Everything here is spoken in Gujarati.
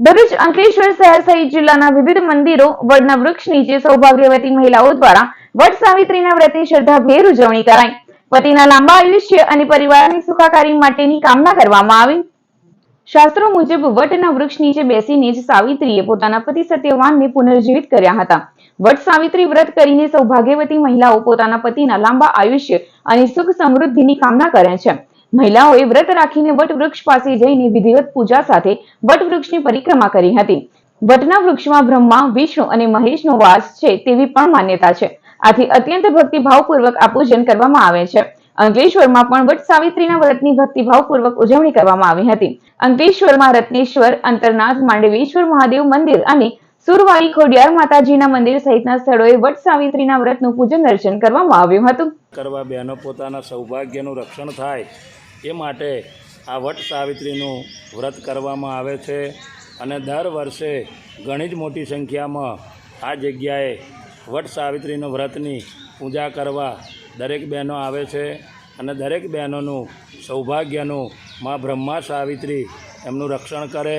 ભરૂચ અંકલેશ્વર શહેર સહિત જિલ્લાના વિવિધ મંદિરો, વડના વૃક્ષ, નીચે સૌભાગ્યવતી મહિલાઓ દ્વારા વટ સાવિત્રીના વ્રતની શ્રદ્ધાભેર ઉજવણી કરાઈ. પતિના લાંબા આયુષ્ય અને પરિવારની સુખાકારી માટેની કામના કરવામાં આવી. શાસ્ત્રો મુજબ વટના વૃક્ષ નીચે બેસીને જ સાવિત્રીએ પોતાના પતિ સત્યવાનને પુનર્જીવિત કર્યા હતા. વટ સાવિત્રી વ્રત કરીને સૌભાગ્યવતી મહિલાઓ પોતાના પતિના લાંબા આયુષ્ય અને સુખ સમૃદ્ધિની કામના કરે છે. મહિલાઓએ વ્રત રાખીને વટવૃક્ષ પાસે જઈને વિધિવત પૂજા સાથે વટવૃક્ષની પરિક્રમા કરી હતી. વટના વૃક્ષમાં બ્રહ્મા, વિષ્ણુ અને મહેશનો વાસ છે તેવી પણ માન્યતા છે. આથી અત્યંત ભક્તિભાવપૂર્વક આ પૂજન કરવામાં આવે છે. અંકલેશ્વરમાં પણ વટ સાવિત્રીના વ્રતની ભક્તિભાવપૂર્વક ઉજવણી કરવામાં આવી હતી. અંકલેશ્વરમાં રત્નેશ્વર, અંતરનાથ, માંડવેશ્વર મહાદેવ મંદિર અને સુરવાળી ખોડિયાર માતાજીના મંદિર સહિતના સ્થળોએ વટ સાવિત્રીના વ્રતનું પૂજન દર્શન કરવામાં આવ્યું હતું. કરવા બહેનો પોતાના સૌભાગ્યનું રક્ષણ થાય. એ માટે આ વટ સાવિત્રીનું વ્રત કરવામાં આવે છે અને દર વર્ષે ઘણી જ મોટી સંખ્યામાં આ જગ્યાએ વટ સાવિત્રીનું વ્રતની પૂજા કરવા દરેક બહેનો આવે છે અને દરેક બહેનોનું સૌભાગ્યનું મા બ્રહ્મા સાવિત્રી એમનું રક્ષણ કરે